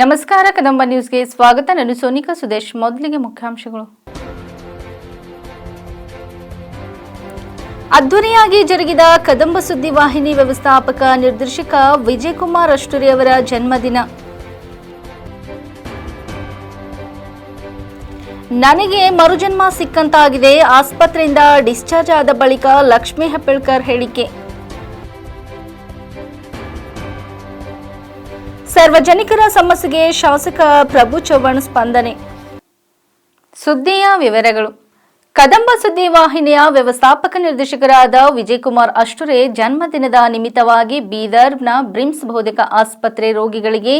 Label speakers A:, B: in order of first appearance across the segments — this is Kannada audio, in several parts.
A: ನಮಸ್ಕಾರ, ಕದಂಬ ನ್ಯೂಸ್ಗೆ ಸ್ವಾಗತ. ನಾನು ಸೋನಿಕಾ ಸುದೇಶ್. ಮೊದಲಿಗೆ ಮುಖ್ಯಾಂಶಗಳು. ಅದ್ದೂರಿಯಾಗಿ ಜರುಗಿದ ಕದಂಬ ಸುದ್ದಿವಾಹಿನಿ ವ್ಯವಸ್ಥಾಪಕ ನಿರ್ದೇಶಕ ವಿಜಯಕುಮಾರ್ ಅಷ್ಟುರಿ ಅವರ ಜನ್ಮದಿನ. ನನಗೆ ಮರುಜನ್ಮ ಸಿಕ್ಕಂತಾಗಿದೆ. ಆಸ್ಪತ್ರೆಯಿಂದ ಡಿಸ್ಚಾರ್ಜ್ ಆದ ಬಳಿಕ ಲಕ್ಷ್ಮೀ ಹೆಬ್ಬಳ್ಕರ್ ಹೇಳಿಕೆ. ಸಾರ್ವಜನಿಕರ ಸಮಸ್ಯೆಗೆ ಶಾಸಕ ಪ್ರಭು ಚವ್ಹಾಣ್ ಸ್ಪಂದನೆ. ಸುದ್ದಿಯ ವಿವರಗಳು. ಕದಂಬ ಸುದ್ದಿ ವಾಹಿನಿಯ ವ್ಯವಸ್ಥಾಪಕ ನಿರ್ದೇಶಕರಾದ ವಿಜಯಕುಮಾರ್ ಅಷ್ಟುರೆ ಜನ್ಮದಿನದ ನಿಮಿತ್ತವಾಗಿ ಬೀದರ್ನ ಬ್ರಿಮ್ಸ್ ಬೌದ್ಧಿಕ ಆಸ್ಪತ್ರೆ ರೋಗಿಗಳಿಗೆ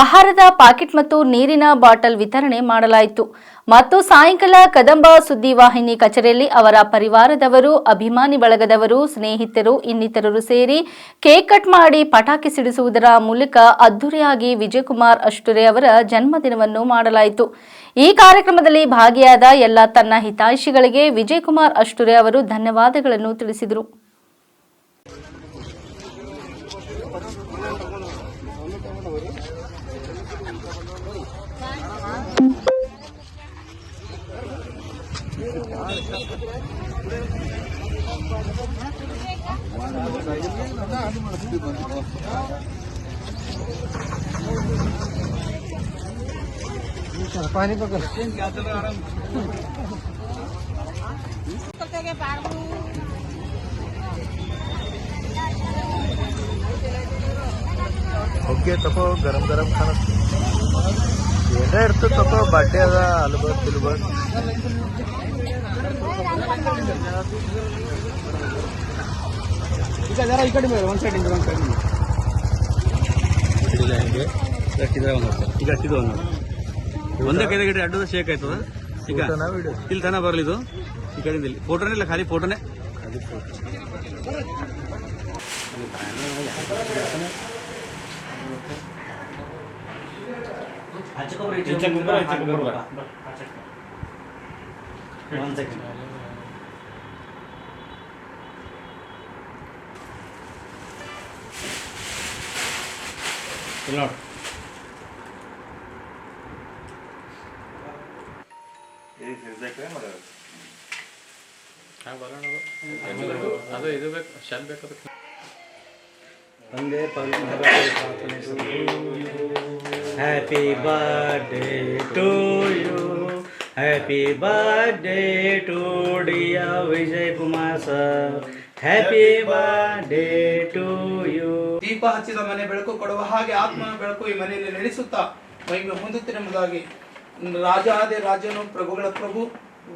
A: ಆಹಾರದ ಪಾಕೆಟ್ ಮತ್ತು ನೀರಿನ ಬಾಟಲ್ ವಿತರಣೆ ಮಾಡಲಾಯಿತು. ಮತ್ತು ಸಾಯಂಕಾಲ ಕದಂಬ ಸುದ್ದಿವಾಹಿನಿ ಕಚೇರಿಯಲ್ಲಿ ಅವರ ಪರಿವಾರದವರು, ಅಭಿಮಾನಿ ಬಳಗದವರು, ಸ್ನೇಹಿತರು, ಇನ್ನಿತರರು ಸೇರಿ ಕೇಕ್ ಕಟ್ ಮಾಡಿ ಪಟಾಕಿ ಸಿಡಿಸುವುದರ ಮೂಲಕ ಅದ್ದೂರಿಯಾಗಿ ವಿಜಯಕುಮಾರ್ ಅಷ್ಟುರೆ ಅವರ ಜನ್ಮದಿನವನ್ನು ಮಾಡಲಾಯಿತು. ಈ ಕಾರ್ಯಕ್ರಮದಲ್ಲಿ ಭಾಗಿಯಾದ ಎಲ್ಲ ತನ್ನ ಹಿತೈಷಿಗಳಿಗೆ ವಿಜಯಕುಮಾರ್ ಅಷ್ಟುರೆ ಅವರು ಧನ್ಯವಾದಗಳನ್ನು ತಿಳಿಸಿದರು.
B: पाणी पकड
C: ಓಕೆ ತಗೋ ಗರಂ ಗರಂ ಕಾಣತ್ ಏನ ಇರ್ತದ ತಗೋ ಬಡ್ಡೆ ಅದ ಅಲ್ಬತ್ ತಿಲ್ಬತ್
B: ಈಗ ಜರ ಈ ಕಡೆ ಮೇಲೆ ಒಂದ್ ಸೈಡ್ ಇಂದ ಒಂದ್ ಸೈಡ್
D: ಇಲ್ಲ ಹಿಂಗೆ ಗಟ್ಟಿದ್ರೆ ಒಂದು ಈಗ ಹಚ್ಚಿದ್ದು ಒಂದು ಒಂದೇ ಕೈದ ಗಿಡ ಅಡ್ಡದ ಶೇಕ್ ಆಯ್ತದ? ಈಗ ಇಲ್ಲಿ ತನ ಬರ್ಲಿದು ಈ ಕಡೆಯಿಂದ ಇಲ್ಲಿ ಫೋಟೋನೇ ಇಲ್ಲ ಖಾಲಿ ಫೋಟೋನೇ ಇಲ್ಲಿ ನೋಡಿ ಅದು ಇದು ಬೇಕು ಶಾಲ್ ಬೇಕು ಅದಕ್ಕೆ.
B: ಒಂದೇ happy birthday to you happy birthday to dear Vijay Kumar sir happy birthday to you
E: ದೀಪ ಹಚ್ಚಿದ ಮನೆ ಬೆಳಕು ಕೊಡುವ ಹಾಗೆ ಆತ್ಮನ ಬೆಳಕು ಈ ಮನೆಯಲ್ಲಿ ನಡೆಸುತ್ತಾ ಮಹಿಮೆ ರಾಜ ಆದಿ ರಾಜನು ಪ್ರಭುಗಳ ಪ್ರಭು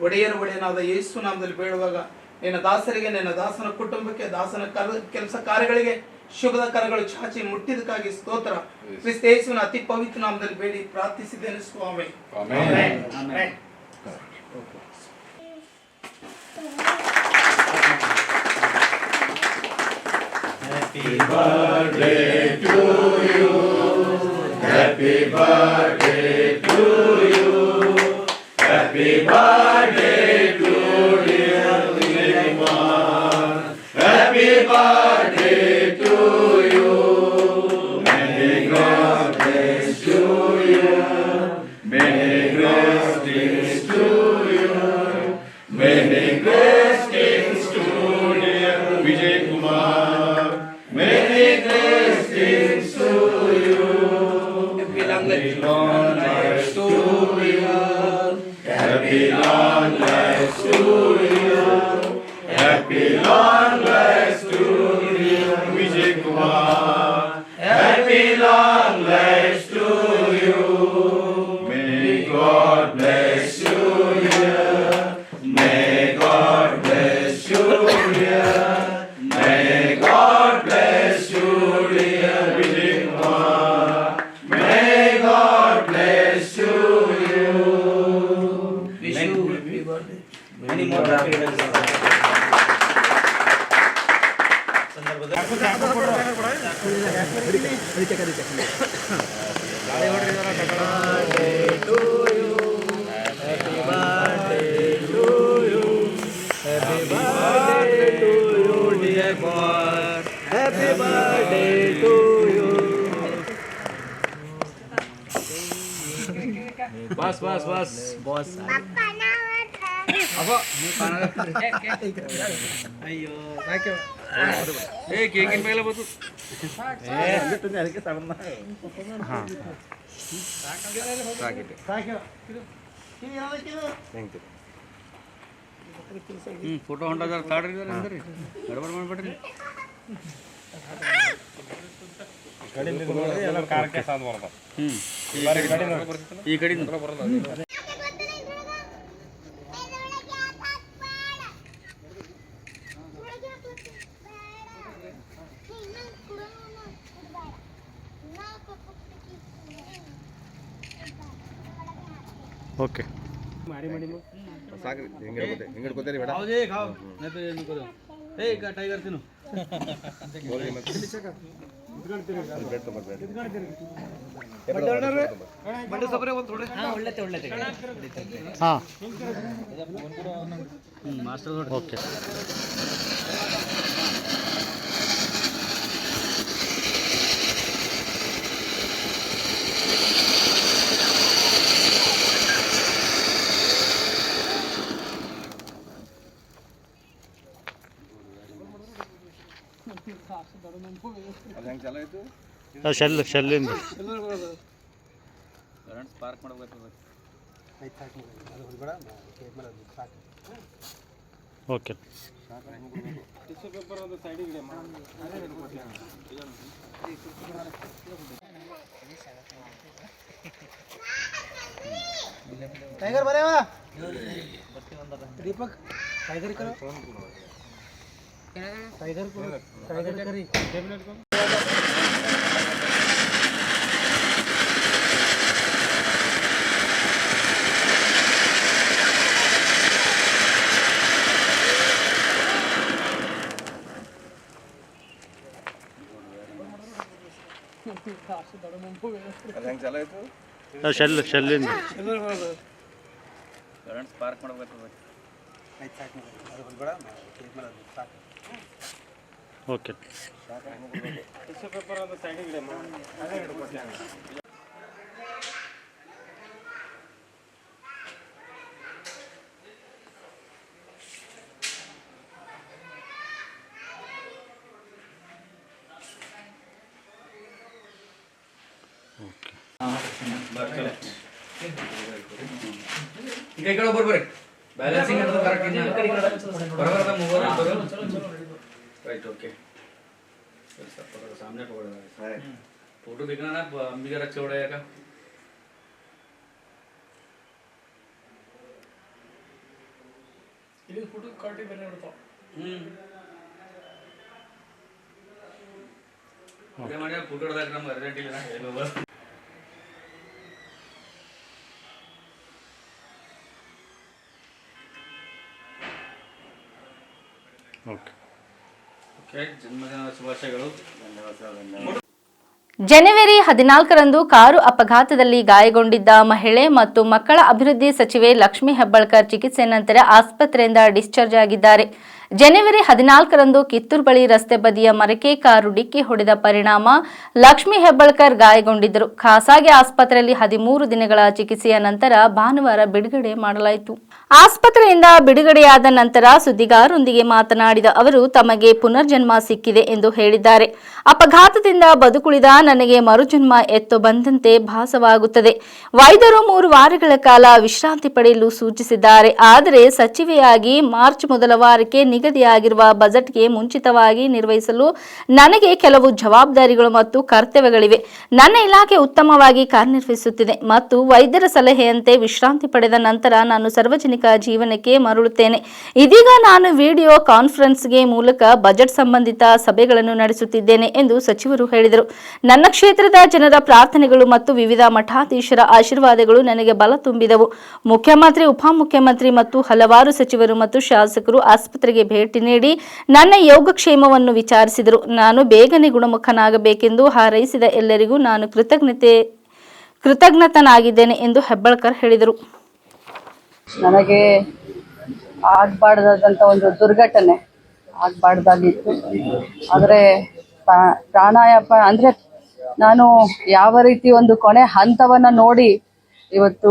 E: ಒಡೆಯರ ಒಡೆಯನಾದ ಯೇಸು ನಾಮದಲ್ಲಿ ಬೇಡುವಾಗ ನಿನ್ನ ದಾಸರಿಗೆ ನಿನ್ನ ದಾಸನ ಕುಟುಂಬಕ್ಕೆ ದಾಸನ ಕೆಲಸ ಕಾರ್ಯಗಳಿಗೆ ಶುಭದ ಕರಗಳು ಚಾಚಿ ಮುಟ್ಟಿದಕ್ಕಾಗಿ ಸ್ತೋತ್ರ. ಕ್ರಿಸ್ತೇಸುವಿನ ಅತಿ ಪವಿತ್ರ ನಾಮದಲ್ಲಿ ಬೇಡಿ ಪ್ರಾರ್ಥಿಸಿದ್ದೇನೆ ಸ್ವಾಮಿ. ಆಮೆನ್. ಆಮೆನ್. Happy
B: ಅಯ್ಯೋ ಸಾಕೆ
D: ಏ ಕೇಕಿನ ಮೇಲೆ ಬಂತು
B: ಅದಕ್ಕೆ ಸಣ್ಣ
D: ಹ್ಞೂ ಫೋಟೋ ಹೊಂಟದಾರ ತಾಡ್ರಿ ಅಂದ್ರೆ ಗಡಬಡ ಮಾಡ್ಬೇಡ್ರಿ ಹ್ಞೂ ಈ ಕಡೆಯಿಂದ
C: ಓಕೆ.
D: ಹೌದೇ ಖಾವ್ ನೆಪ ಏನು ಕೊಡು. ಏ ಈಗ ಟೈಗರ್ ತಿನ್ನು. ಬಂಡೆ ಸಬ್ರೆ ಒಂದು ಥೋಡೆ
B: ಒಳ್ಳೆತೆ ಒಳ್ಳೆತೆ
D: ಹೆಂಗೆ ನೋಡಿ
C: ಓಕೆ ಶೆಲ್ ಶೆಲ್ಲಿಂದ.
D: ಕರೆಂಟ್ ಸ್ಪಾರ್ಕ್ ಮಾಡ್ಬೇಕು
C: ಓಕೆ
E: ಟೈಗರ್ ಬರೇವ ದೀಪಕ್ ಟೈಗರ್ ಕರಿ
C: ಶೆಲ್ ಶೆಲ್ಲಿಂದ
D: ಕರೆಂಟ್ ಸ್ಪಾರ್ಕ್ ಮಾಡ್ಬೇಕು
C: ಓಕೆ.
D: ಈಗ ಈ ಕಡೆ ಬರ್ಬರ್ರಿ ಬ್ಯಾಲೆನ್ಸಿಂಗ್ ಅಂತ ಕರೆಕ್ಟ್ ಬರಬರದ ಮೂವರು ಇಬ್ಬರು ರೈಟ್ ಓಕೆ सामने पकड़ रहा है फोटो दिखना ना अंबिका रक्षा उड़ाया का
E: ಇದು ಫೋಟೋ ಕಾರ್ಟಿ ಬೇರೆ ನೋಡ್ತಾವ
D: ಓಕೆ ಮಾಡಿ ಫೋಟೋ ಹೊಡೆದಾಗ ನಮ್ಗೆ ಅರ್ಜೆಂಟ್ ಇಲ್ಲ
A: ಜನವರಿ ಹದಿನಾಲ್ಕರಂದು ಕಾರು ಅಪಘಾತದಲ್ಲಿ ಗಾಯಗೊಂಡಿದ್ದ ಮಹಿಳೆ ಮತ್ತು ಮಕ್ಕಳ ಅಭಿವೃದ್ಧಿ ಸಚಿವೆ ಲಕ್ಷ್ಮೀ ಹೆಬ್ಬಾಳ್ಕರ್ ಚಿಕಿತ್ಸೆ ನಂತರ ಆಸ್ಪತ್ರೆಯಿಂದ ಡಿಸ್ಚಾರ್ಜ್ ಆಗಿದ್ದಾರೆ. ಜನವರಿ ಹದಿನಾಲ್ಕರಂದು ಕಿತ್ತೂರು ಬಳಿ ರಸ್ತೆ ಬದಿಯ ಮರಕ್ಕೆ ಕಾರು ಡಿಕ್ಕಿ ಹೊಡೆದ ಪರಿಣಾಮ ಲಕ್ಷ್ಮಿ ಹೆಬ್ಬಳ್ಕರ್ ಗಾಯಗೊಂಡಿದ್ದರು. ಖಾಸಗಿ ಆಸ್ಪತ್ರೆಯಲ್ಲಿ ಹದಿಮೂರು ದಿನಗಳ ಚಿಕಿತ್ಸೆಯ ನಂತರ ಭಾನುವಾರ ಬಿಡುಗಡೆ ಮಾಡಲಾಯಿತು. ಆಸ್ಪತ್ರೆಯಿಂದ ಬಿಡುಗಡೆಯಾದ ನಂತರ ಸುದ್ದಿಗಾರರೊಂದಿಗೆ ಮಾತನಾಡಿದ ಅವರು, ತಮಗೆ ಪುನರ್ಜನ್ಮ ಸಿಕ್ಕಿದೆ ಎಂದು ಹೇಳಿದ್ದಾರೆ. ಅಪಘಾತದಿಂದ ಬದುಕುಳಿದ ನನಗೆ ಮರುಜನ್ಮ ಎತ್ತು ಬಂದಂತೆ ಭಾಸವಾಗುತ್ತದೆ. ವೈದ್ಯರು ಮೂರು ವಾರಗಳ ಕಾಲ ವಿಶ್ರಾಂತಿ ಪಡೆಯಲು ಸೂಚಿಸಿದ್ದಾರೆ. ಆದರೆ ಸಚಿವೆಯಾಗಿ ಮಾರ್ಚ್ ಮೊದಲ ವಾರಕ್ಕೆ ನಿಗದಿಯಾಗಿರುವ ಬಜೆಟ್ಗೆ ಮುಂಚಿತವಾಗಿ ನಿರ್ವಹಿಸಲು ನನಗೆ ಕೆಲವು ಜವಾಬ್ದಾರಿಗಳು ಮತ್ತು ಕರ್ತವ್ಯಗಳಿವೆ. ನನ್ನ ಇಲಾಖೆ ಉತ್ತಮವಾಗಿ ಕಾರ್ಯನಿರ್ವಹಿಸುತ್ತಿದೆ ಮತ್ತು ವೈದ್ಯರ ಸಲಹೆಯಂತೆ ವಿಶ್ರಾಂತಿ ಪಡೆದ ನಂತರ ನಾನು ಸಾರ್ವಜನಿಕ ಜೀವನಕ್ಕೆ ಮರಳುತ್ತೇನೆ. ಇದೀಗ ನಾನು ವಿಡಿಯೋ ಕಾನ್ಫರೆನ್ಸ್ಗೆ ಮೂಲಕ ಬಜೆಟ್ ಸಂಬಂಧಿತ ಸಭೆಗಳನ್ನು ನಡೆಸುತ್ತಿದ್ದೇನೆ ಎಂದು ಸಚಿವರು ಹೇಳಿದರು. ನನ್ನ ಕ್ಷೇತ್ರದ ಜನರ ಪ್ರಾರ್ಥನೆಗಳು ಮತ್ತು ವಿವಿಧ ಮಠಾಧೀಶರ ಆಶೀರ್ವಾದಗಳು ನನಗೆ ಬಲ ತುಂಬಿದವು. ಮುಖ್ಯಮಂತ್ರಿ, ಉಪಮುಖ್ಯಮಂತ್ರಿ ಮತ್ತು ಹಲವಾರು ಸಚಿವರು ಮತ್ತು ಶಾಸಕರು ಆಸ್ಪತ್ರೆಗೆ ಭೇಟಿ ನೀಡಿ ನನ್ನ ಯೋಗಕ್ಷೇಮವನ್ನು ವಿಚಾರಿಸಿದರು. ನಾನು ಬೇಗನೆ ಗುಣಮುಖನಾಗಬೇಕೆಂದು ಹಾರೈಸಿದ ಎಲ್ಲರಿಗೂ ನಾನು ಕೃತಜ್ಞತೆ, ಕೃತಜ್ಞತನಾಗಿದ್ದೇನೆ ಎಂದು ಹೆಬ್ಬಾಳ್ಕರ್ ಹೇಳಿದರು.
F: ನನಗೆ ಆಗಬಾರ್ದಾದಂಥ ಒಂದು ದುರ್ಘಟನೆ ಆಗಬಾರ್ದಾಗಿತ್ತು. ಆದರೆ ಪ್ರಾಣಾಯಾಮ ಅಂದರೆ ನಾನು ಯಾವ ರೀತಿ ಒಂದು ಕೊನೆ ಹಂತವನ್ನು ನೋಡಿ ಇವತ್ತು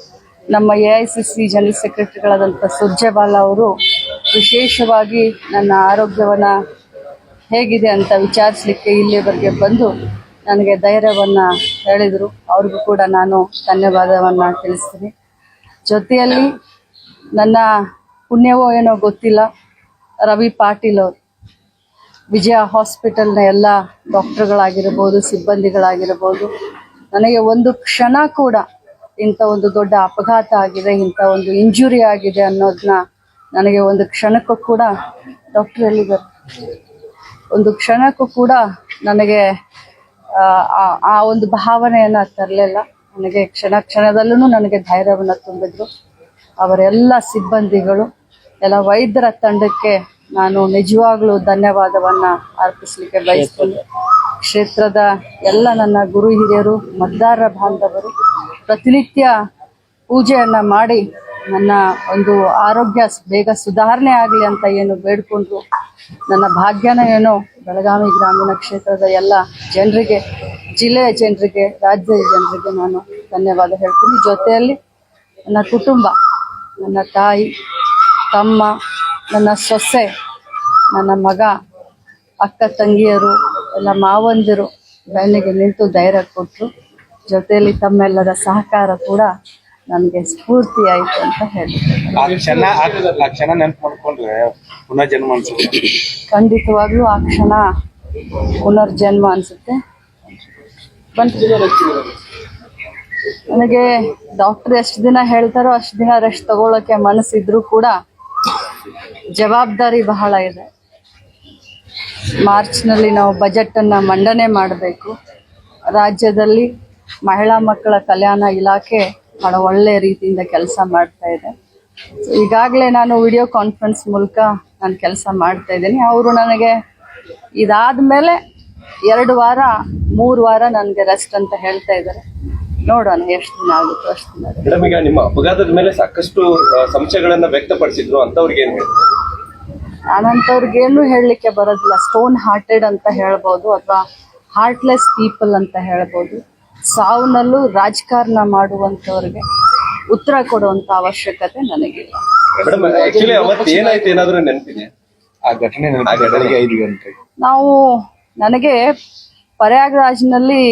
F: ನಮ್ಮ A I C C general ಸೆಕ್ರೆಟರಿಗಳಾದಂಥ Surjewala ಅವರು ವಿಶೇಷವಾಗಿ ನನ್ನ ಆರೋಗ್ಯವನ್ನು ಹೇಗಿದೆ ಅಂತ ವಿಚಾರಿಸಲಿಕ್ಕೆ ಇಲ್ಲಿವರೆಗೆ ಬಂದು ನನಗೆ ಧೈರ್ಯವನ್ನು ಹೇಳಿದರು. ಅವ್ರಿಗೂ ಕೂಡ ನಾನು ಧನ್ಯವಾದವನ್ನು ತಿಳಿಸ್ತೀನಿ. ಜೊತೆಯಲ್ಲಿ ನನ್ನ ಪುಣ್ಯವೋ ಏನೋ ಗೊತ್ತಿಲ್ಲ. ರವಿ ಪಾಟೀಲ್ ಅವರು. ವಿಜಯ ಹಾಸ್ಪಿಟಲ್ನ ಎಲ್ಲ ಡಾಕ್ಟರ್ಗಳಾಗಿರ್ಬೋದು, ಸಿಬ್ಬಂದಿಗಳಾಗಿರ್ಬೋದು. ನನಗೆ ಒಂದು ಕ್ಷಣ ಕೂಡ ಇಂಥ ಒಂದು ದೊಡ್ಡ ಅಪಘಾತ ಆಗಿದೆ ಇಂಥ ಒಂದು ಇಂಜುರಿ ಆಗಿದೆ ಅನ್ನೋದನ್ನ ನನಗೆ ಒಂದು ಕ್ಷಣಕ್ಕೂ ಕೂಡ ಡಾಕ್ಟರ್ ಎಲ್ಲಿದ್ದಾರೆ? ಒಂದು ಕ್ಷಣಕ್ಕೂ ಕೂಡ ನನಗೆ ಆ, ಆ- ಆ ಒಂದು ಭಾವನೆಯನ್ನು ತರಲಿಲ್ಲ. ನನಗೆ ಕ್ಷಣ ಕ್ಷಣದಲ್ಲೂ ನನಗೆ ಧೈರ್ಯವನ್ನು ತುಂಬಿದ್ರು. ಅವರೆಲ್ಲ ಸಿಬ್ಬಂದಿಗಳು ಎಲ್ಲ ವೈದ್ಯರ ತಂಡಕ್ಕೆ ನಾನು ನಿಜವಾಗ್ಲೂ ಧನ್ಯವಾದವನ್ನು ಅರ್ಪಿಸಲಿಕ್ಕೆ ಬಯಸ್ತೀನಿ. ಕ್ಷೇತ್ರದ ಎಲ್ಲ ನನ್ನ ಗುರು ಹಿರಿಯರು ಮತದಾರರ ಬಾಂಧವರು ಪ್ರತಿನಿತ್ಯ ಪೂಜೆಯನ್ನು ಮಾಡಿ ನನ್ನ ಒಂದು ಆರೋಗ್ಯ ಬೇಗ ಸುಧಾರಣೆ ಆಗಲಿ ಅಂತ ಏನು ಬೇಡ್ಕೊಂಡ್ರು, ನನ್ನ ಭಾಗ್ಯನ ಏನೋ ಬೆಳಗಾವಿ ಗ್ರಾಮೀಣ ಕ್ಷೇತ್ರದ ಎಲ್ಲ ಜನರಿಗೆ, ಜಿಲ್ಲೆಯ ಜನರಿಗೆ, ರಾಜ್ಯದ ಜನರಿಗೆ ನಾನು ಧನ್ಯವಾದ ಹೇಳ್ತೀನಿ. ಜೊತೆಯಲ್ಲಿ ನನ್ನ ಕುಟುಂಬ, ನನ್ನ ತಾಯಿ, ತಮ್ಮ, ನನ್ನ ಸೊಸೆ, ನನ್ನ ಮಗ, ಅಕ್ಕ ತಂಗಿಯರು, ಎಲ್ಲ ಮಾವಂದಿರು, ಬೆನ್ನಿಗೆ ನಿಂತು ಧೈರ್ಯ ಕೊಟ್ಟರು ಜೊತೆಯಲ್ಲಿ ತಮ್ಮೆಲ್ಲರ ಸಹಕಾರ ಕೂಡ ನನಗೆ ಸ್ಫೂರ್ತಿ ಆಯಿತು ಅಂತ ಹೇಳಿದ್ರೆ
C: ಆ ಕ್ಷಣ ಆ- ಆ ಕ್ಷಣ ನೆನ್ಪು ಮಾಡ್ಕೊಂಡ್ರೆ ಪುನಃ ಜನ್ಮ ಅನ್ಸುತ್ತೆ?
F: ಖಂಡಿತವಾಗ್ಲೂ ಆ ಕ್ಷಣ ಪುನರ್ಜನ್ಮ ಅನ್ಸುತ್ತೆ. ಬಂತು ನನಗೆ ಡಾಕ್ಟರ್ ಎಷ್ಟು ದಿನ ಹೇಳ್ತಾರೋ ಅಷ್ಟು ದಿನ ರೆಸ್ಟ್ ತಗೊಳ್ಳೋಕೆ ಮನಸ್ಸಿದ್ರು ಕೂಡ ಜವಾಬ್ದಾರಿ ಬಹಳ ಇದೆ. ಮಾರ್ಚ್ನಲ್ಲಿ ನಾವು ಬಜೆಟನ್ನು ಮಂಡನೆ ಮಾಡಬೇಕು. ರಾಜ್ಯದಲ್ಲಿ ಮಹಿಳಾ ಮಕ್ಕಳ ಕಲ್ಯಾಣ ಇಲಾಖೆ ಬಹಳ ಒಳ್ಳೆಯ ರೀತಿಯಿಂದ ಕೆಲಸ ಮಾಡ್ತಾ ಇದೆ. ಈಗಾಗಲೇ ನಾನು ವಿಡಿಯೋ ಕಾನ್ಫರೆನ್ಸ್ ಮೂಲಕ ನಾನು ಕೆಲಸ ಮಾಡ್ತಾ ಇದ್ದೀನಿ. ಅವರು ನನಗೆ ಇದಾದ ಮೇಲೆ ಎರಡು ವಾರ ಮೂರು ವಾರ ನನಗೆ ರೆಸ್ಟ್ ಅಂತ ಹೇಳ್ತಾ ಇದ್ದಾರೆ. ನೋಡೋಣ ಎಷ್ಟು ದಿನ ಆಗುತ್ತೋ ಅಷ್ಟು ದಿನ
G: ಮೇಡಮ್ ಈಗ ನಿಮ್ಮ ಅಪಘಾತದ ಮೇಲೆ ಸಾಕಷ್ಟು ಸಂಶಯಗಳನ್ನ ವ್ಯಕ್ತಪಡಿಸಿದ್ರು ಅಂತವ್ರಿಗೆ ಏನು
F: ಹೇಳಲಿಕ್ಕೆ ಬರೋದಿಲ್ಲ. ಸ್ಟೋನ್ ಹಾರ್ಟೆಡ್ ಅಂತ ಹೇಳ್ಬೋದು ಅಥವಾ ಹಾರ್ಟ್ಲೆಸ್ ಪೀಪಲ್ ಅಂತ ಹೇಳ್ಬೋದು. ಸಾವನ್ನಲ್ಲೂ ರಾಜಕಾರಣ ಮಾಡುವಂತವ್ರಿಗೆ ಉತ್ತರ ಕೊಡುವಂತ ಅವಶ್ಯಕತೆ ನನಗಿಲ್ಲ.
G: ಮೇಡಮ್ ಆಕ್ಚುಲಿ ಅವತ್ತು ಏನಾಯ್ತು? ಏನಾದ್ರೂ ನೆನಪಿದೆ?
C: ಆ ಘಟನೆ ನೆನಪು ಬೆಳಗ್ಗೆ ಐದು ಗಂಟೆ.
F: ನಾವು ನನಗೆ ಪ್ರಯಾಗ್ರಾಜ್ನಲ್ಲಿ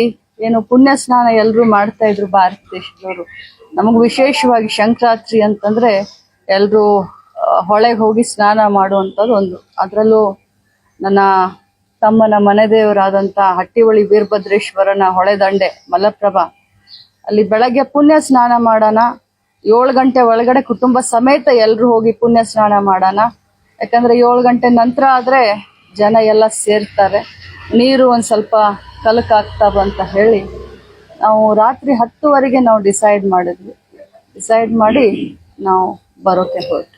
F: ಏನು ಪುಣ್ಯ ಸ್ನಾನ ಎಲ್ಲರೂ ಮಾಡ್ತಾ ಇದ್ರು ಭಾರತ ದೇಶದವರು ನಮಗೆ ವಿಶೇಷವಾಗಿ ಸಂಕ್ರಾಂತಿ ಅಂತಂದ್ರೆ ಎಲ್ಲರೂ ಹೊಳೆಗೆ ಹೋಗಿ ಸ್ನಾನ ಮಾಡುವಂಥದ್ದು ಒಂದು. ಅದರಲ್ಲೂ ನನ್ನ ತಮ್ಮನ ಮನೆ ದೇವರಾದಂಥ ಹಟ್ಟಿಹೊಳಿ ವೀರಭದ್ರೇಶ್ವರನ ಹೊಳೆದಂಡೆ ಮಲಪ್ರಭಾ. ಅಲ್ಲಿ ಬೆಳಗ್ಗೆ ಪುಣ್ಯ ಸ್ನಾನ ಮಾಡೋಣ. ಏಳು ಗಂಟೆ ಒಳಗಡೆ ಕುಟುಂಬ ಸಮೇತ ಎಲ್ಲರೂ ಹೋಗಿ ಪುಣ್ಯ ಸ್ನಾನ ಮಾಡೋಣ. ಯಾಕಂದ್ರೆ ಏಳು ಗಂಟೆ ನಂತರ ಆದ್ರೆ ಜನ ಎಲ್ಲ ಸೇರ್ತಾರೆ. ನೀರು ಒಂದು ಸ್ವಲ್ಪ ಕಲಕಾಗ್ತಾವ ಅಂತ ಹೇಳಿ ನಾವು ರಾತ್ರಿ ಹತ್ತುವರೆಗೆ ನಾವು ಡಿಸೈಡ್ ಮಾಡಿದ್ವಿ. ಡಿಸೈಡ್ ಮಾಡಿ ನಾವು ಬರೋಕೆ ಹೊರಟು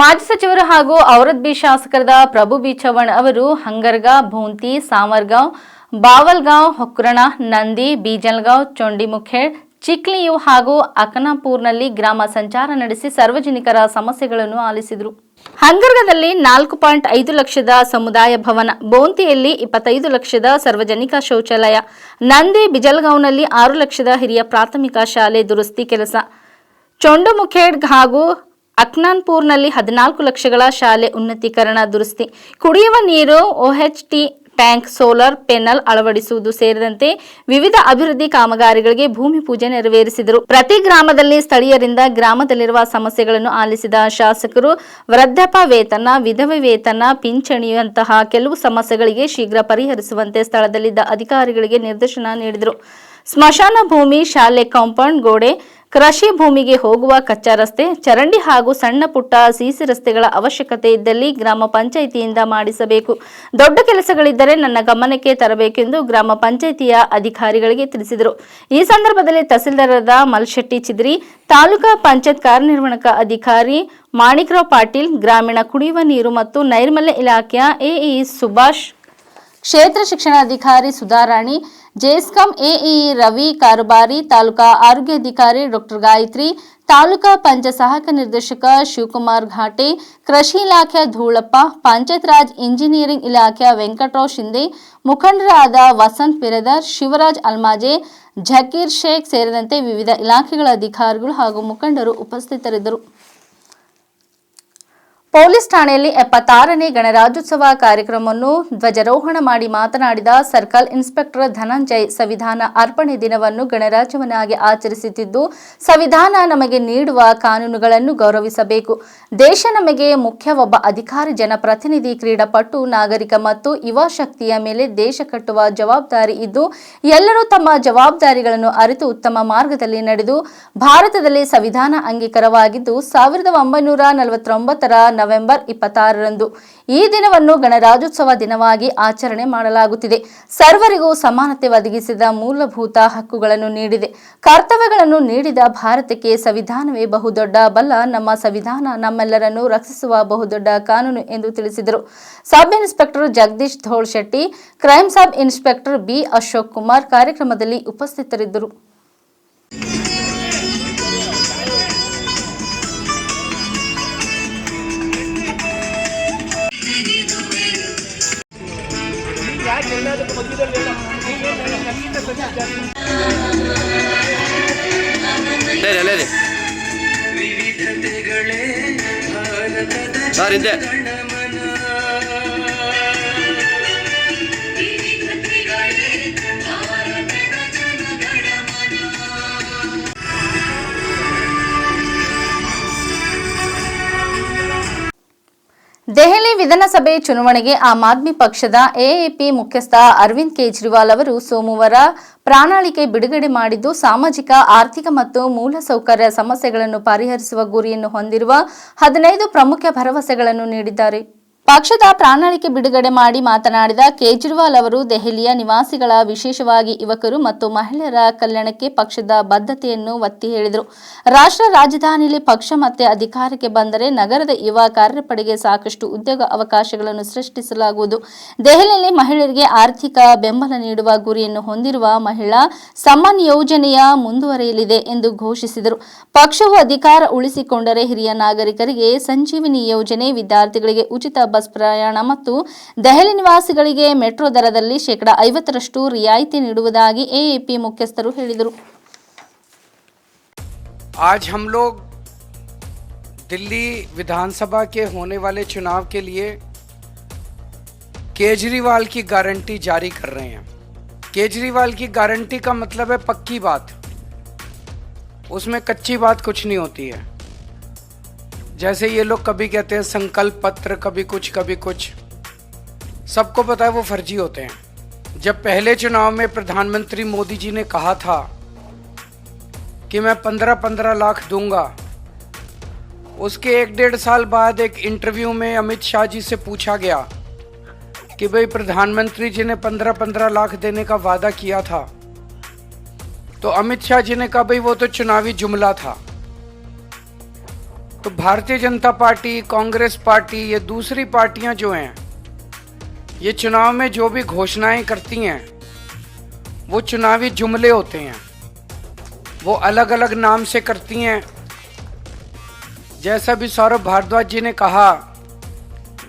A: ಮಾಜಿ ಸಚಿವರು ಹಾಗೂ ಔರದ್ ಬಿ ಶಾಸಕರಾದ ಪ್ರಭು ಬಿ ಅವರು ಹಂಗರ್ಗಾ, ಭೂಂತಿ ಸಾಮರ್ಗಾಂವ್ ಬಾವಲ್ಗಾಂವ್, ಹೊಕ್ರಣ, ನಂದಿ, ಬೀಜಲ್ಗಾಂವ್ ಚೊಂಡಿಮುಖೇಡ್ ಚಿಕ್ಲಿಯು ಹಾಗೂ ಅಕನಾಪೂರ್ನಲ್ಲಿ ಗ್ರಾಮ ಸಂಚಾರ ನಡೆಸಿ ಸಾರ್ವಜನಿಕರ ಸಮಸ್ಯೆಗಳನ್ನು ಆಲಿಸಿದರು. ಹಂಗರ್ಗದಲ್ಲಿ ನಾಲ್ಕು ಪಾಯಿಂಟ್ ಐದು ಲಕ್ಷದ ಸಮುದಾಯ ಭವನ ಬೋಂತಿಯಲ್ಲಿ ಇಪ್ಪತ್ತೈದು ಲಕ್ಷದ ಸಾರ್ವಜನಿಕ ಶೌಚಾಲಯ, ನಂದಿ, ಬಿಜಲ್ಗಾಂವ್ನಲ್ಲಿ ಆರು ಲಕ್ಷದ ಹಿರಿಯ ಪ್ರಾಥಮಿಕ ಶಾಲೆ ದುರಸ್ತಿ ಕೆಲಸ. ಚೊಂಡುಮುಖೇಡ್ ಹಾಗೂ ಅಕ್ನಾನ್ಪುರ್ನಲ್ಲಿ ಹದಿನಾಲ್ಕು ಲಕ್ಷಗಳ ಶಾಲೆ ಉನ್ನತೀಕರಣ ದುರಸ್ತಿ. ಕುಡಿಯುವ ನೀರು ಒಎಚ್ಟಿ ಟ್ಯಾಂಕ್, ಸೋಲಾರ್ ಪೆನಲ್ ಅಳವಡಿಸುವುದು ಸೇರಿದಂತೆ ವಿವಿಧ ಅಭಿವೃದ್ಧಿ ಕಾಮಗಾರಿಗಳಿಗೆ ಭೂಮಿ ಪೂಜೆ ನೆರವೇರಿಸಿದರು. ಪ್ರತಿ ಗ್ರಾಮದಲ್ಲಿ ಸ್ಥಳೀಯರಿಂದ ಗ್ರಾಮದಲ್ಲಿರುವ ಸಮಸ್ಯೆಗಳನ್ನು ಆಲಿಸಿದ ಶಾಸಕರು ವೃದ್ಧಾಪ ವೇತನ, ವಿಧವೆ ವೇತನ, ಪಿಂಚಣಿಯಂತಹ ಕೆಲವು ಸಮಸ್ಯೆಗಳಿಗೆ ಶೀಘ್ರ ಪರಿಹರಿಸುವಂತೆ ಸ್ಥಳದಲ್ಲಿದ್ದ ಅಧಿಕಾರಿಗಳಿಗೆ ನಿರ್ದೇಶನ ನೀಡಿದರು. ಸ್ಮಶಾನ ಭೂಮಿ, ಶಾಲೆ ಕಾಂಪೌಂಡ್, ಗೋಡೆ, ಕೃಷಿ ಭೂಮಿಗೆ ಹೋಗುವ ಕಚ್ಚಾ ರಸ್ತೆ, ಚರಂಡಿ ಹಾಗೂ ಸಣ್ಣ ಪುಟ್ಟ ಸಿಸಿ ರಸ್ತೆಗಳ ಅವಶ್ಯಕತೆ ಇದ್ದಲ್ಲಿ ಗ್ರಾಮ ಪಂಚಾಯಿತಿಯಿಂದ ಮಾಡಿಸಬೇಕು. ದೊಡ್ಡ ಕೆಲಸಗಳಿದ್ದರೆ ನನ್ನ ಗಮನಕ್ಕೆ ತರಬೇಕೆಂದು ಗ್ರಾಮ ಪಂಚಾಯಿತಿಯ ಅಧಿಕಾರಿಗಳಿಗೆ ತಿಳಿಸಿದರು. ಈ ಸಂದರ್ಭದಲ್ಲಿ ತಹಸೀಲ್ದಾರರಾದ ಮಲ್ಶೆಟ್ಟಿ ಚಿದ್ರಿ, ತಾಲೂಕಾ ಪಂಚಾಯತ್ ಕಾರ್ಯನಿರ್ವಹಣಕ ಅಧಿಕಾರಿ ಮಾಣಿಕ್ರಾವ್ ಪಾಟೀಲ್, ಗ್ರಾಮೀಣ ಕುಡಿಯುವ ನೀರು ಮತ್ತು ನೈರ್ಮಲ್ಯ ಇಲಾಖೆಯ ಎಇ ಸುಭಾಷ್, ಕ್ಷೇತ್ರ ಶಿಕ್ಷಣಾಧಿಕಾರಿ ಸುಧಾರಾಣಿ ಜೆಸ್ಕಾಂ ಎಇ ರವಿ ಕಾರುಬಾರಿ, ತಾಲೂಕಾ ಆರೋಗ್ಯಾಧಿಕಾರಿ ಡಾಕ್ಟರ್ ಗಾಯತ್ರಿ, ತಾಲೂಕಾ ಪಂಚ ಸಹಾಯಕ ನಿರ್ದೇಶಕ ಶಿವಕುಮಾರ್ ಘಾಟೆ, ಕೃಷಿ ಇಲಾಖೆಯ ಧೂಳಪ್ಪ ಪಂಚಾಯತ್ ರಾಜ್ ಇಂಜಿನಿಯರಿಂಗ್ ಇಲಾಖೆಯ ವೆಂಕಟರಾವ್ ಶಿಂದೆ ಮುಖಂಡರಾದ ವಸಂತ್ ಬಿರದರ್, ಶಿವರಾಜ್ ಅಲ್ಮಾಜೆ, ಝಕೀರ್ ಶೇಖ್ ಸೇರಿದಂತೆ ವಿವಿಧ ಇಲಾಖೆಗಳ ಅಧಿಕಾರಿಗಳು ಹಾಗೂ ಮುಖಂಡರು ಉಪಸ್ಥಿತರಿದ್ದರು. ಪೊಲೀಸ್ ಠಾಣೆಯಲ್ಲಿ ಎಪ್ಪತ್ತಾರನೇ ಗಣರಾಜ್ಯೋತ್ಸವ ಕಾರ್ಯಕ್ರಮವನ್ನು ಧ್ವಜಾರೋಹಣ ಮಾಡಿ ಮಾತನಾಡಿದ ಸರ್ಕಲ್ ಇನ್ಸ್ಪೆಕ್ಟರ್ ಧನಂಜಯ್, ಸಂವಿಧಾನ ಅರ್ಪಣೆ ದಿನವನ್ನು ಗಣರಾಜ್ಯವನ್ನಾಗಿ ಆಚರಿಸುತ್ತಿದ್ದು, ಸಂವಿಧಾನ ನಮಗೆ ನೀಡುವ ಕಾನೂನುಗಳನ್ನು ಗೌರವಿಸಬೇಕು. ದೇಶ ನಮಗೆ ಮುಖ್ಯ ಒಬ್ಬ ಅಧಿಕಾರಿ, ಜನಪ್ರತಿನಿಧಿ, ಕ್ರೀಡಾಪಟು, ನಾಗರಿಕ ಮತ್ತು ಯುವ ಶಕ್ತಿಯ ಮೇಲೆ ದೇಶ ಕಟ್ಟುವ ಜವಾಬ್ದಾರಿ ಇದ್ದು, ಎಲ್ಲರೂ ತಮ್ಮ ಜವಾಬ್ದಾರಿಗಳನ್ನು ಅರಿತು ಉತ್ತಮ ಮಾರ್ಗದಲ್ಲಿ ನಡೆದು, ಭಾರತದಲ್ಲಿ ಸಂವಿಧಾನ ಅಂಗೀಕಾರವಾಗಿದ್ದು, ಸಾವಿರದ ಒಂಬೈನೂರ ನಲವತ್ತೊಂಬತ್ತರ ನವೆಂಬರ್ ಇಪ್ಪತ್ತಾರರಂದು. ಈ ದಿನವನ್ನು ಗಣರಾಜ್ಯೋತ್ಸವ ದಿನವಾಗಿ ಆಚರಣೆ ಮಾಡಲಾಗುತ್ತಿದೆ. ಸರ್ವರಿಗೂ ಸಮಾನತೆ ಒದಗಿಸಿದ ಮೂಲಭೂತ ಹಕ್ಕುಗಳನ್ನು ನೀಡಿದೆ. ಕರ್ತವ್ಯಗಳನ್ನು ನೀಡಿದ ಭಾರತಕ್ಕೆ ಸಂವಿಧಾನವೇ ಬಹುದೊಡ್ಡ ಬಲ. ನಮ್ಮ ಸಂವಿಧಾನ ನಮ್ಮೆಲ್ಲರನ್ನು ರಕ್ಷಿಸುವ ಬಹುದೊಡ್ಡ ಕಾನೂನು ಎಂದು ತಿಳಿಸಿದರು. Sub inspector Jagadish Dhol Shetty, crime sub inspector B Ashok Kumar ಕಾರ್ಯಕ್ರಮದಲ್ಲಿ ಉಪಸ್ಥಿತರಿದ್ದರು.
H: ಅಲ್ಲೇ ಅಲ್ಲೇ ಸರ್ ಇದ್ದೆ
A: ದೆಹಲಿ ವಿಧಾನಸಭೆ ಚುನಾವಣೆಗೆ ಆಮ್ ಆದ್ಮಿ ಪಕ್ಷದ ಎಎಪಿ ಮುಖ್ಯಸ್ಥ ಅರವಿಂದ್ ಕೇಜ್ರಿವಾಲ್ ಅವರು ಸೋಮವಾರ ಪ್ರಣಾಳಿಕೆ ಬಿಡುಗಡೆ ಮಾಡಿದ್ದು, ಸಾಮಾಜಿಕ, ಆರ್ಥಿಕ ಮತ್ತು ಮೂಲಸೌಕರ್ಯ ಸಮಸ್ಯೆಗಳನ್ನು ಪರಿಹರಿಸುವ ಗುರಿಯನ್ನು ಹೊಂದಿರುವ ಹದಿನೈದು ಪ್ರಮುಖ ಭರವಸೆಗಳನ್ನು ನೀಡಿದ್ದಾರೆ. ಪಕ್ಷದ ಪ್ರಣಾಳಿಕೆ ಬಿಡುಗಡೆ ಮಾಡಿ ಮಾತನಾಡಿದ ಕೇಜ್ರಿವಾಲ್ ಅವರು, ದೆಹಲಿಯ ನಿವಾಸಿಗಳ ವಿಶೇಷವಾಗಿ ಯುವಕರು ಮತ್ತು ಮಹಿಳೆಯರ ಕಲ್ಯಾಣಕ್ಕೆ ಪಕ್ಷದ ಬದ್ಧತೆಯನ್ನು ಒತ್ತಿ ಹೇಳಿದರು. ರಾಷ್ಟ್ರ ರಾಜಧಾನಿಯಲ್ಲಿ ಪಕ್ಷ ಮತ್ತೆ ಅಧಿಕಾರಕ್ಕೆ ಬಂದರೆ ನಗರದ ಯುವ ಕಾರ್ಯಪಡೆಗೆ ಸಾಕಷ್ಟು ಉದ್ಯೋಗ ಅವಕಾಶಗಳನ್ನು ಸೃಷ್ಟಿಸಲಾಗುವುದು. ದೆಹಲಿಯಲ್ಲಿ ಮಹಿಳೆಯರಿಗೆ ಆರ್ಥಿಕ ಬೆಂಬಲ ನೀಡುವ ಗುರಿಯನ್ನು ಹೊಂದಿರುವ ಮಹಿಳಾ ಸಮ್ಮಾನ್ ಯೋಜನೆಯ ಮುಂದುವರಿಯಲಿದೆ ಎಂದು ಘೋಷಿಸಿದರು. ಪಕ್ಷವು ಅಧಿಕಾರ ಉಳಿಸಿಕೊಂಡರೆ ಹಿರಿಯ ನಾಗರಿಕರಿಗೆ ಸಂಜೀವಿನಿ ಯೋಜನೆ ವಿದ್ಯಾರ್ಥಿಗಳಿಗೆ ಉಚಿತ ಬಸ್ ಪ್ರಯಾಣ ಮತ್ತು ದೆಹಲಿ ನಿವಾಸಿಗಳಿಗೆ ಮೆಟ್ರೋ ದರದಲ್ಲಿ ಶೇಕಡಾ ಐವತ್ತರಷ್ಟು ರಿಯಾಯಿತಿ ನೀಡುವುದಾಗಿ ಎಎಪಿ ಮುಖ್ಯಸ್ಥರು ಹೇಳಿದರು
I: आज हम लोग दिल्ली विधानसभा के होने वाले चुनाव के लिए केजरीवाल की गारंटी जारी कर रहे हैं केजरीवाल की गारंटी का मतलब है पक्की बात उसमें कच्ची बात कुछ नहीं होती है जैसे ये लोग कभी कहते हैं संकल्प पत्र, कभी कुछ कभी कुछ। सबको पता है वो फर्जी होते हैं। जब पहले चुनाव में प्रधानमंत्री मोदी जी ने कहा था कि मैं पंद्रह पंद्रह लाख दूँगा, उसके एक डेढ़ साल बाद एक इंटरव्यू में अमित शाह जी से पूछा गया कि भाई प्रधानमंत्री जी ने पंद्रह पंद्रह लाख देने का वादा किया था। तो अमित शाह जी ने कहा, भाई वो तो चुनावी जुमला था। तो भारतीय जनता पार्टी, कांग्रेस पार्टी, ये दूसरी पार्टियाँ जो हैं, ये चुनाव में जो भी घोषणाएँ करती हैं, वो चुनावी जुमले होते हैं। वो अलग अलग नाम से करती हैं। जैसा भी सौरभ भारद्वाज जी ने कहा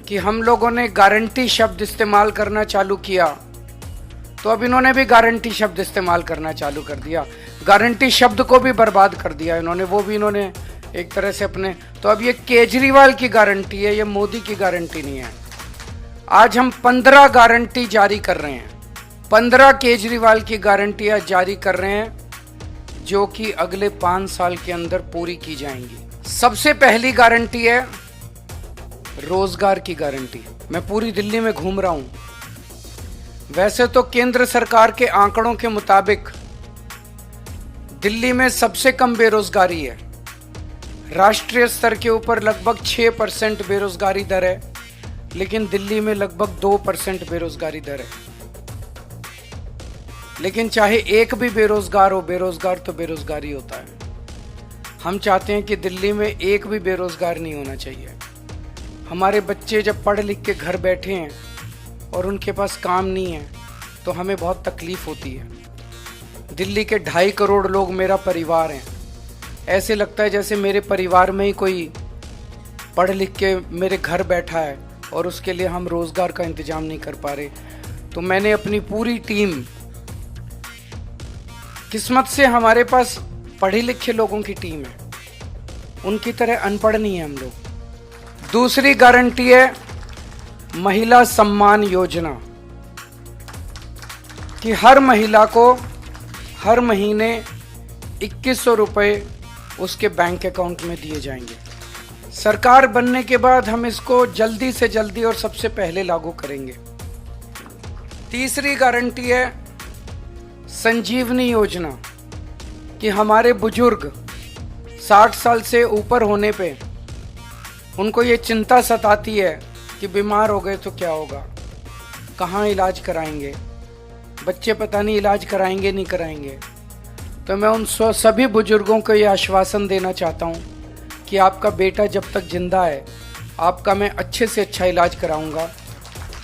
I: कि हम लोगों ने गारंटी शब्द इस्तेमाल करना चालू किया तो अब इन्होंने भी गारंटी शब्द इस्तेमाल करना चालू कर दिया। गारंटी शब्द को भी बर्बाद कर दिया इन्होंने, वो भी इन्होंने एक तरह से अपने तो अब ये केजरीवाल की गारंटी है, ये मोदी की गारंटी नहीं है। आज हम पंद्रह गारंटी जारी कर रहे हैं। पंद्रह केजरीवाल की गारंटियाँ जारी कर रहे हैं, जो कि अगले पाँच साल के अंदर पूरी की जाएँगी। सबसे पहली गारंटी है, रोज़गार की गारंटी। मैं पूरी दिल्ली में घूम रहा हूँ। वैसे तो केंद्र सरकार के आंकड़ों के मुताबिक दिल्ली में सबसे कम बेरोजगारी है। राष्ट्रीय स्तर के ऊपर लगभग 6 परसेंट बेरोजगारी दर है, लेकिन दिल्ली में लगभग 2 परसेंट बेरोजगारी दर है। लेकिन चाहे एक भी बेरोजगार हो, बेरोजगार तो बेरोजगारी होता है। हम चाहते हैं कि दिल्ली में एक भी बेरोजगार नहीं होना चाहिए। हमारे बच्चे जब पढ़ लिख के घर बैठे हैं और उनके पास काम नहीं है तो हमें बहुत तकलीफ़ होती है। दिल्ली के ढाई करोड़ लोग मेरा परिवार हैं। ऐसे लगता है जैसे मेरे परिवार में ही कोई पढ़ लिख के मेरे घर बैठा है और उसके लिए हम रोज़गार का इंतज़ाम नहीं कर पा रहे। तो मैंने अपनी पूरी टीम किस्मत से हमारे पास पढ़े लिखे लोगों की टीम है। उनकी तरह अनपढ़ नहीं है हम लोग। दूसरी गारंटी है महिला सम्मान योजना। कि हर महिला को हर महीने इक्कीस सौ रुपये उसके बैंक अकाउंट में दिए जाएँगे। सरकार बनने के बाद हम इसको जल्दी से जल्दी और सबसे पहले लागू करेंगे। तीसरी गारंटी है संजीवनी योजना कि हमारे बुज़ुर्ग 60 साल से ऊपर होने पे उनको ये चिंता सताती है कि बीमार हो गए तो क्या होगा? कहाँ इलाज कराएँगे? बच्चे पता नहीं इलाज कराएँगे, नहीं कराएँगे। तो मैं उन सभी बुज़ुर्गों को ये आश्वासन देना चाहता हूँ कि आपका बेटा जब तक ज़िंदा है, आपका मैं अच्छे से अच्छा इलाज कराऊँगा।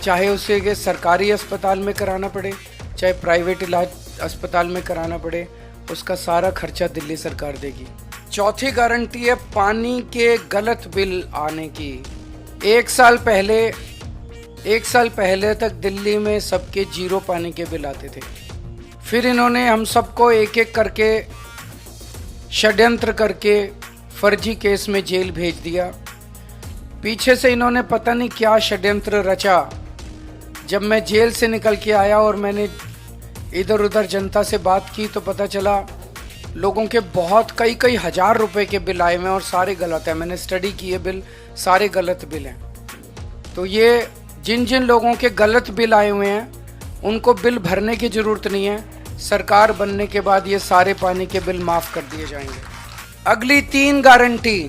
I: चाहे उसे सरकारी अस्पताल में कराना पड़े, चाहे प्राइवेट इलाज अस्पताल में कराना पड़े, उसका सारा खर्चा दिल्ली सरकार देगी। चौथी गारंटी है पानी के गलत बिल आने की। एक साल पहले, एक साल पहले तक दिल्ली में सबके ज़ीरो पानी के बिल आते थे। फिर इन्होंने हम सबको एक एक करके, षड्यंत्र करके फर्जी केस में जेल भेज दिया। पीछे से इन्होंने पता नहीं क्या षड्यंत्र रचा। जब मैं जेल से निकल के आया और मैंने इधर उधर जनता से बात की तो पता चला, लोगों के बहुत कई कई हज़ार रुपए के बिल आए हुए हैं और सारे गलत हैं। मैंने स्टडी किए बिल, सारे गलत बिल हैं। तो ये जिन जिन लोगों के गलत बिल आए हुए हैं, उनको बिल भरने की ज़रूरत नहीं है। सरकार बनने के बाद ये सारे पानी के बिल माफ़ कर दिए जाएँगे। अगली तीन गारंटी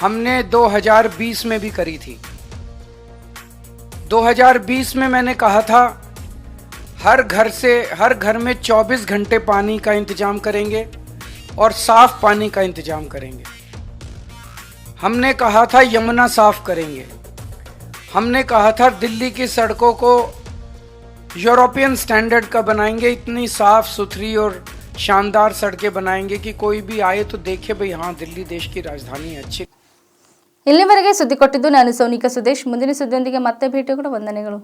I: हमने 2020 में भी करी थी। 2020 में मैंने कहा था, हर घर से, हर घर में 24 घंटे पानी का इंतज़ाम करेंगे और साफ़ पानी का इंतज़ाम करेंगे। हमने कहा था यमुना साफ़ करेंगे। हमने कहा था दिल्ली की सड़कों को यूरोपियन स्टैंडर्ड का बनाएंगे इतनी साफ सुथरी और शानदार सड़कें बनाएंगे कि कोई भी आए तो देखे भाई हाँ दिल्ली देश की राजधानी है अच्छी
A: ಇಲ್ಲಿವರೆಗೆ ಸುದ್ದಿ ಕೊಟ್ಟಿದ್ದು ನಾನು ಸೋನಿಕಾ ಸುದೇಶ್ ಮುಂದಿನ ಸುದ್ದಿಯೊಂದಿಗೆ ಮತ್ತೆ ಭೇಟಿ ಕೂಡ ವಂದನೆಗಳು